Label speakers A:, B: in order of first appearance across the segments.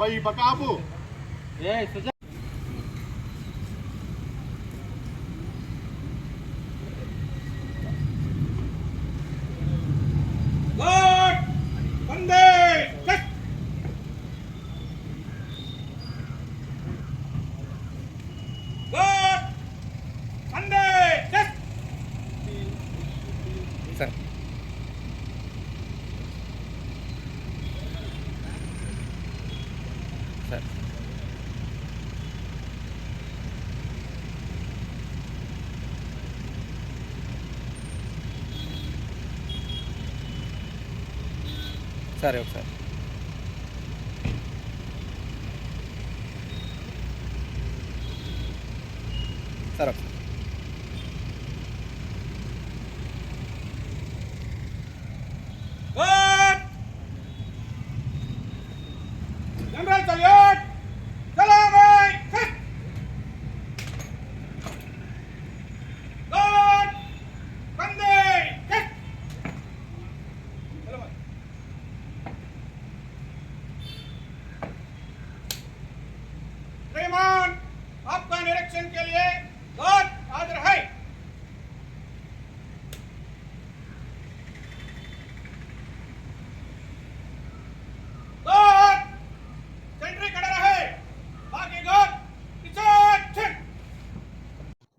A: Bay Bakabo. Yes,
B: sir. సరే ఒకసారి. సరే ఒకసారి.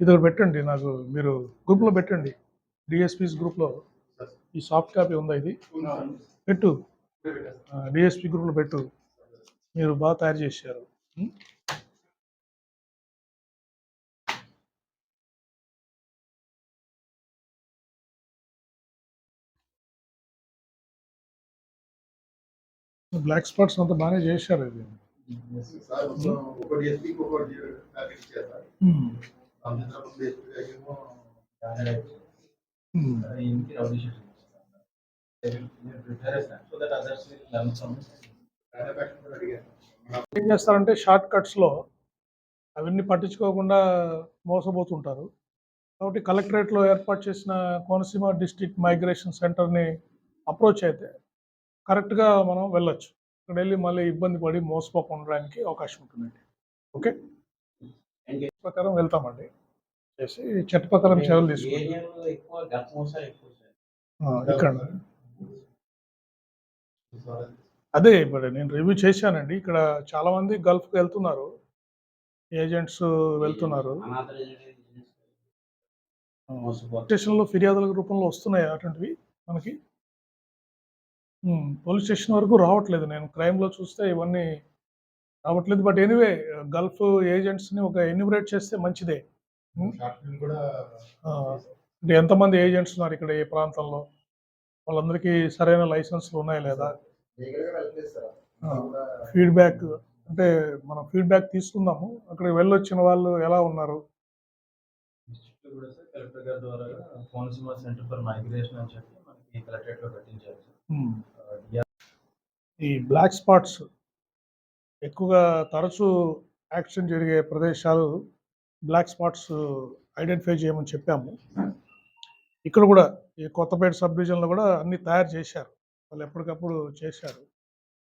C: ఇది ఒకటి పెట్టండి నాకు మీరు గ్రూప్లో పెట్టండి. డిఎస్పీస్ గ్రూప్లో ఈ సాఫ్ట్ కాపీ ఉందా ఇది? పెట్టు. డిఎస్పీ గ్రూప్లో పెట్టు. మీరు బాగా తయారు చేశారు? బ్లాక్ స్పాట్స్ అంతా బాగానే చేశారు ఇది.
D: రౌడీ షీట్
E: అడిగాను
C: ఏం చేస్తారంటే షార్ట్ కట్స్లో అవన్నీ పట్టించుకోకుండా మోసపోతుంటారు. కాబట్టి కలెక్టరేట్లో ఏర్పాటు చేసిన కోనసీమ డిస్ట్రిక్ట్ మైగ్రేషన్ సెంటర్ని అప్రోచ్ అయితే కరెక్ట్గా మనం వెళ్ళొచ్చు. ఇక్కడ వెళ్ళి మళ్ళీ ఇబ్బంది పడి మోసపోకుండా అవకాశం ఉంటుందండి. ఓకే? ప్రకారం వెళ్తామండి. చేసి చట్ట ప్రకారం చర్యలు తీసుకుంటాం. ఇక్కడ. అదే ఇప్పుడు నేను రివ్యూ చేశానండి. ఇక్కడ చాలా మంది గల్ఫ్కి వెళ్తున్నారు. ఏజెంట్స్ వెళ్తున్నారు. స్టేషన్లో ఫిర్యాదుల రూపంలో వస్తున్నాయి అటువంటివి మనకి. పోలీస్ స్టేషన్ వరకు రావట్లేదు. నేను క్రైమ్లో చూస్తే ఇవన్నీ రావట్లేదు. బట్ ఎనీవే గల్ఫ్ ఏజెంట్స్ని ఒక ఎన్యూమరేట్ చేస్తే మంచిదే. అంటే ఎంతమంది ఏజెంట్స్ ఉన్నారు ఇక్కడ ఏ ప్రాంతంలో? వాళ్ళందరికీ సరైన లైసెన్స్లు ఉన్నాయా లేదా? ఫీడ్బ్యాక్ అంటే మనం ఫీడ్బ్యాక్ తీసుకుందాము. అక్కడికి వెళ్ళొచ్చిన వాళ్ళు ఎలా ఉన్నారు?
D: డిస్ట్రిక్ట్ కూడా సార్ కలెక్టర్ గారి ద్వారా కోనసీమ సెంటర్ ఫర్ మైగ్రేషన్ అని చెప్పి మనకి కలెక్టరేట్లో పెట్టించారు సార్.
C: ఉమ్.
D: డిఆర్
C: ఈ బ్లాక్ స్పాట్స్ ఎక్కువగా తరచూ యాక్సిడెంట్ జరిగే ప్రదేశాలు బ్లాక్ స్పాట్స్ ఐడెంటిఫై చేయమని చెప్పాము. ఇక్కడ కూడా ఈ కొత్తపేట సబ్ డివిజన్లో కూడా అన్ని తయారు చేశారు. వాళ్ళు ఎప్పటికప్పుడు చేశారు.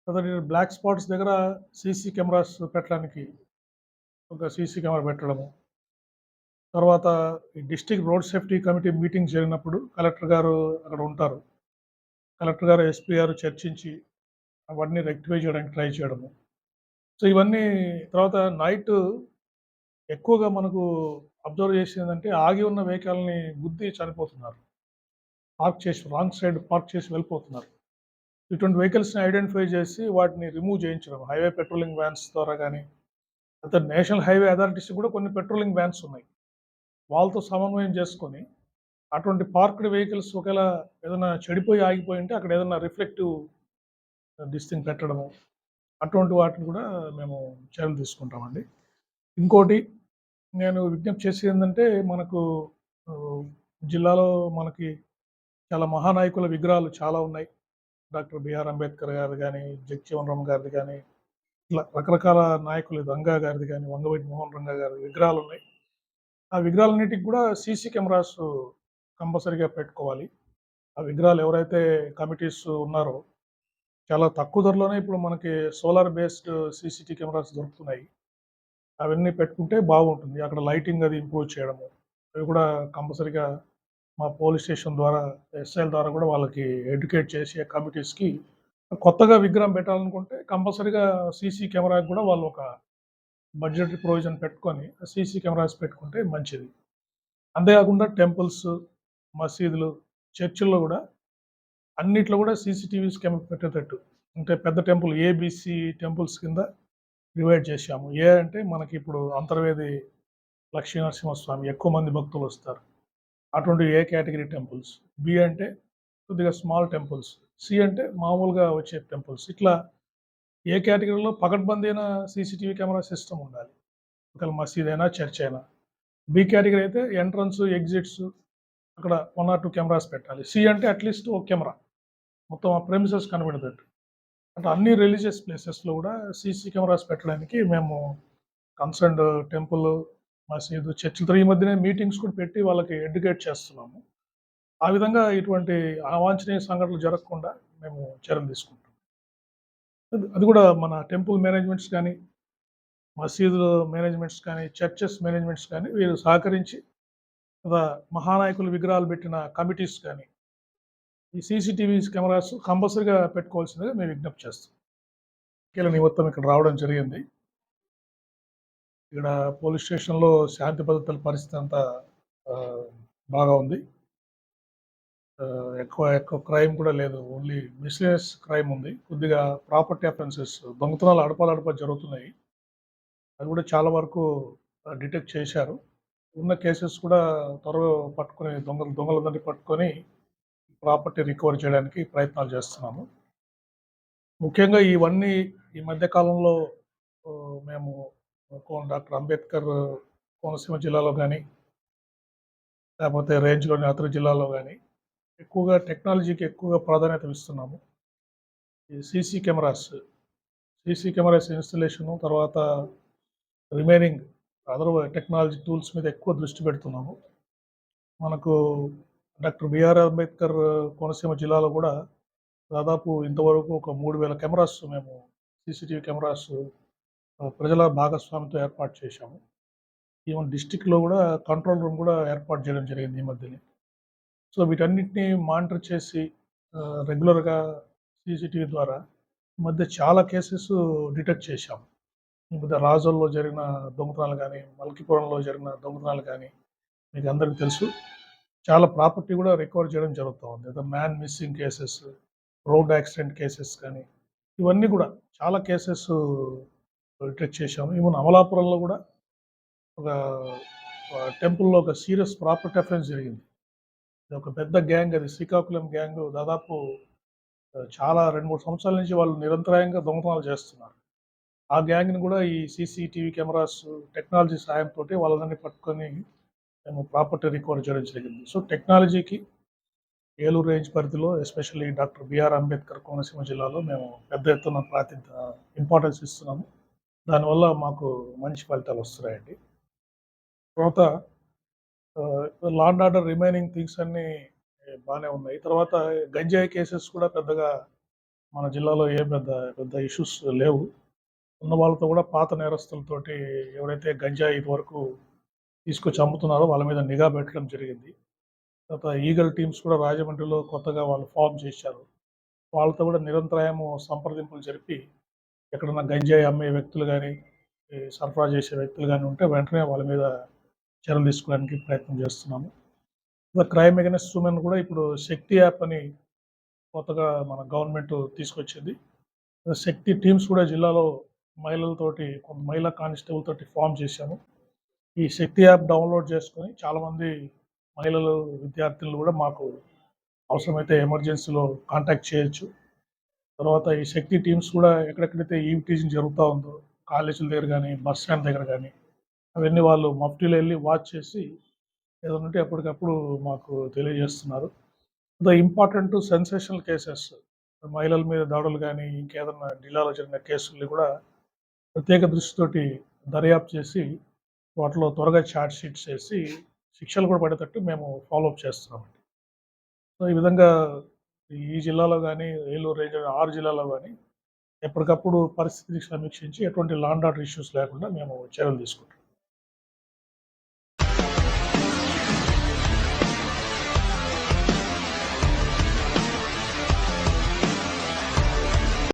C: తర్వాత బ్లాక్ స్పాట్స్ దగ్గర సీసీ కెమెరాస్ పెట్టడానికి ఒక సీసీ కెమెరా పెట్టడము. తర్వాత ఈ district road safety committee meeting జరిగినప్పుడు కలెక్టర్ గారు అక్కడ ఉంటారు. కలెక్టర్ గారు ఎస్పీ గారు చర్చించి అవన్నీ రెక్టిఫై చేయడానికి ట్రై చేయడము. సో ఇవన్నీ తర్వాత నైట్ ఎక్కువగా మనకు అబ్జర్వ్ చేసేది ఏంటంటే ఆగి ఉన్న వెహికల్ని గుద్ది చనిపోతున్నారు. పార్క్ చేసి రాంగ్ సైడ్ పార్క్ చేసి వెళ్ళిపోతున్నారు. ఇటువంటి వెహికల్స్ని ఐడెంటిఫై చేసి వాటిని రిమూవ్ చేయించడం. హైవే పెట్రోలింగ్ వ్యాన్స్ ద్వారా కానీ అయితే నేషనల్ హైవే అథారిటీస్ కూడా కొన్ని పెట్రోలింగ్ వ్యాన్స్ ఉన్నాయి. వాళ్ళతో సమన్వయం చేసుకొని అటువంటి పార్క్డ్ వెహికల్స్ ఒకవేళ ఏదైనా చెడిపోయి ఆగిపోయి ఉంటే అక్కడ ఏదైనా రిఫ్లెక్టివ్ డిస్టింగ్ పెట్టడము అటువంటి వాటిని కూడా మేము చర్యలు తీసుకుంటామండి. ఇంకోటి నేను విజ్ఞప్తి చేసేది ఏంటంటే మనకు జిల్లాలో మనకి చాలా మహానాయకుల విగ్రహాలు చాలా ఉన్నాయి. డాక్టర్ బిఆర్ అంబేద్కర్ గారు కానీ జగ్జీవన్ రామ్ గారిది కానీ ఇట్లా రకరకాల నాయకులు రంగా గారిది కానీ వంగవేటి మోహన్ రంగా గారి విగ్రహాలు ఉన్నాయి. ఆ విగ్రహాలన్నిటికి కూడా సీసీ కెమెరాస్ కంపల్సరీగా పెట్టుకోవాలి. ఆ విగ్రహాలు ఎవరైతే కమిటీస్ ఉన్నారో చాలా తక్కువ ధరలోనే ఇప్పుడు మనకి సోలార్ బేస్డ్ సీసీటీ కెమెరాస్ దొరుకుతున్నాయి. అవన్నీ పెట్టుకుంటే బాగుంటుంది. అక్కడ లైటింగ్ అది ఇంప్రూవ్ చేయడము. అవి కూడా కంపల్సరీగా మా పోలీస్ స్టేషన్ ద్వారా ఎస్ఐల ద్వారా కూడా వాళ్ళకి ఎడ్యుకేట్ చేసి కమిటీస్కి కొత్తగా విగ్రహం పెట్టాలనుకుంటే కంపల్సరీగా సీసీ కెమెరాకి కూడా వాళ్ళు ఒక బడ్జెటరీ ప్రొవిజన్ పెట్టుకొని సీసీ కెమెరాస్ పెట్టుకుంటే మంచిది. అంతేకాకుండా టెంపుల్స్ మసీదులు చర్చిల్లో కూడా అన్నిట్లో కూడా సీసీటీవీస్ కెమెరా పెట్టేటట్టు. అంటే పెద్ద టెంపుల్ ఏబిసి టెంపుల్స్ కింద డివైడ్ చేశాము. ఏ అంటే మనకి ఇప్పుడు అంతర్వేది లక్ష్మీ నరసింహస్వామి ఎక్కువ మంది భక్తులు వస్తారు. అటువంటి ఏ కేటగిరీ టెంపుల్స్? బి అంటే కొద్దిగా స్మాల్ టెంపుల్స్. సి అంటే మామూలుగా వచ్చే టెంపుల్స్. ఇట్లా ఏ కేటగిరీలో పకడ్బందీ అయిన సీసీటీవీ కెమెరా సిస్టమ్ ఉండాలి. ఒకవేళ మసీద్ అయినా చర్చ్ అయినా బి కేటగిరీ అయితే ఎంట్రన్స్ ఎగ్జిట్స్ అక్కడ వన్ ఆర్ టూ కెమెరాస్ పెట్టాలి. సి అంటే అట్లీస్ట్ ఒక కెమెరా. మొత్తం ఆ ప్రెమిసెస్ కనబడేటట్టు. అంటే అన్ని రిలీజియస్ ప్లేసెస్లో కూడా సీసీ కెమెరాస్ పెట్టడానికి మేము కన్సర్న్డ్ టెంపుల్ మసీదు చర్చిలతో ఈ మధ్యనే మీటింగ్స్ కూడా పెట్టి వాళ్ళకి ఎడ్యుకేట్ చేస్తున్నాము. ఆ విధంగా ఇటువంటి అవాంఛనీయ సంఘటనలు జరగకుండా మేము చర్యలు తీసుకుంటాం అది- కూడా మన టెంపుల్ మేనేజ్మెంట్స్ కానీ మసీదుల మేనేజ్మెంట్స్ కానీ చర్చెస్ మేనేజ్మెంట్స్ కానీ వీరు సహకరించి లేదా మహానాయకులు విగ్రహాలు పెట్టిన కమిటీస్ కానీ ఈ సీసీటీవీ కెమెరాస్ కంపల్సరీగా పెట్టుకోవాల్సిందిగా మేము విజ్ఞప్తి చేస్తాం. కీల నిమిత్తం ఇక్కడ రావడం జరిగింది. ఇక్కడ పోలీస్ స్టేషన్లో శాంతి భద్రతల పరిస్థితి అంతా బాగా ఉంది. ఎక్కువ ఎక్కువ క్రైమ్ కూడా లేదు. ఓన్లీ మిస్లీనియస్ క్రైమ్ ఉంది. కొద్దిగా ప్రాపర్టీ అఫెన్సెస్ దొంగతనాలు అడపాలడప జరుగుతున్నాయి. అది కూడా చాలా వరకు డిటెక్ట్ చేశారు. ఉన్న కేసెస్ కూడా త్వరగా పట్టుకొని దొంగలు దొంగలందరినీ పట్టుకొని ప్రాపర్టీ రికవర్ చేయడానికి ప్రయత్నాలు చేస్తున్నాము. ముఖ్యంగా ఇవన్నీ ఈ మధ్యకాలంలో మేము డాక్టర్ అంబేద్కర్ కోనసీమ జిల్లాలో కానీ లేకపోతే రేంజ్లోని అతర జిల్లాలో కానీ ఎక్కువగా టెక్నాలజీకి ఎక్కువగా ప్రాధాన్యత ఇస్తున్నాము. ఈ CC cameras CC cameras installation తర్వాత రిమైనింగ్ అదర్ టెక్నాలజీ టూల్స్ మీద ఎక్కువ దృష్టి పెడుతున్నాము. మనకు డాక్టర్ బిఆర్ అంబేద్కర్ కోనసీమ జిల్లాలో కూడా దాదాపు ఇంతవరకు ఒక మూడు వేల కెమెరాస్ మేము సీసీటీవీ కెమెరాస్ ప్రజల భాగస్వామ్యంతో ఏర్పాటు చేశాము. ఈవెన్ డిస్టిక్లో కూడా కంట్రోల్ రూమ్ కూడా ఏర్పాటు చేయడం జరిగింది ఈ మధ్యనే. సో వీటన్నిటిని మానిటర్ చేసి రెగ్యులర్గా సీసీటీవీ ద్వారా ఈ మధ్య చాలా కేసెస్ డిటెక్ట్ చేశాము ఈ మధ్య రాజోల్లో జరిగిన దొంగతనాలు కానీ మల్కిపురంలో జరిగిన దొంగతనాలు కానీ మీకు అందరికీ తెలుసు. చాలా ప్రాపర్టీ కూడా రికవర్ చేయడం జరుగుతూ ఉంది. అదే man missing cases road accident cases కానీ ఇవన్నీ కూడా చాలా కేసెస్ డిటెక్ట్ చేశాము. ఈవెన్ అమలాపురంలో కూడా ఒక టెంపుల్లో ఒక సీరియస్ ప్రాపర్టీ అఫెన్స్ జరిగింది. ఇది ఒక పెద్ద గ్యాంగ్ అది శ్రీకాకుళం గ్యాంగ్ దాదాపు చాలా రెండు మూడు సంవత్సరాల నుంచి వాళ్ళు నిరంతరాయంగా దొంగతనాలు చేస్తున్నారు. ఆ గ్యాంగ్ని కూడా ఈ సీసీటీవీ కెమెరాస్ టెక్నాలజీ సాయంతో వాళ్ళందరినీ పట్టుకొని మేము ప్రాపర్టీ రికవర్ చేయడం జరిగింది. సో టెక్నాలజీకి ఏలూరు రేంజ్ పరిధిలో especially doctor BR Ambedkar Konaseema జిల్లాలో మేము పెద్ద ఎత్తున ప్రాతి ఇంపార్టెన్స్ ఇస్తున్నాము. దానివల్ల మాకు మంచి ఫలితాలు వస్తున్నాయండి. తర్వాత law and order remaining things అన్నీ బాగానే ఉన్నాయి. తర్వాత గంజాయి కేసెస్ కూడా పెద్దగా మన జిల్లాలో ఏ పెద్ద పెద్ద ఇష్యూస్ లేవు. ఉన్న వాళ్ళతో కూడా పాత నేరస్తులతోటి ఎవరైతే గంజాయి వరకు తీసుకొచ్చి అమ్ముతున్నారో వాళ్ళ మీద నిఘా పెట్టడం జరిగింది. తర్వాత ఈగల్ టీమ్స్ కూడా రాజమండ్రిలో కొత్తగా వాళ్ళు ఫామ్ చేశారు. వాళ్ళతో కూడా నిరంతరాయము సంప్రదింపులు జరిపి ఎక్కడన్నా గంజాయి అమ్మే వ్యక్తులు కానీ సరఫరా చేసే వ్యక్తులు కానీ ఉంటే వెంటనే వాళ్ళ మీద చర్యలు తీసుకోవడానికి ప్రయత్నం చేస్తున్నాము. క్రైమ్ అగెనెస్ట్ ఉమెన్ కూడా ఇప్పుడు శక్తి యాప్ అని కొత్తగా మన గవర్నమెంట్ తీసుకొచ్చింది. శక్తి టీమ్స్ కూడా జిల్లాలో మహిళలతోటి కొంత మహిళా కానిస్టేబుల్ తోటి ఫామ్ చేశాము. ఈ శక్తి యాప్ డౌన్లోడ్ చేసుకొని చాలామంది మహిళలు విద్యార్థులు కూడా మాకు అవసరమైతే ఎమర్జెన్సీలో కాంటాక్ట్ చేయొచ్చు. తర్వాత ఈ శక్తి టీమ్స్ కూడా ఎక్కడెక్కడైతే ఈవ్ టీచింగ్ జరుగుతూ ఉందో కాలేజీల దగ్గర కానీ బస్ స్టాండ్ దగ్గర కానీ అవన్నీ వాళ్ళు మఫ్టీలో వెళ్ళి వాచ్ చేసి ఏదైనా ఉంటే ఎప్పటికప్పుడు మాకు తెలియజేస్తున్నారు. ద ఇంపార్టెంట్ సెన్సేషనల్ కేసెస్ మహిళల మీద దాడులు కానీ ఇంకేదన్నా జిల్లాలో జరిగిన కేసుల్ని కూడా ప్రత్యేక దృష్టితోటి దర్యాప్తు చేసి వాటిలో త్వరగా ఛార్జ్ షీట్స్ చేసి శిక్షలు కూడా పడేటట్టు మేము ఫాలోఅప్ చేస్తున్నామండి సో ఈ విధంగా ఈ జిల్లాలో కానీ ఏలూరు రేంజ్ ఆరు జిల్లాలో కానీ ఎప్పటికప్పుడు పరిస్థితిని సమీక్షించి ఎటువంటి లాండ్ ఆర్డర్ ఇష్యూస్ లేకుండా మేము చర్యలు తీసుకుంటాం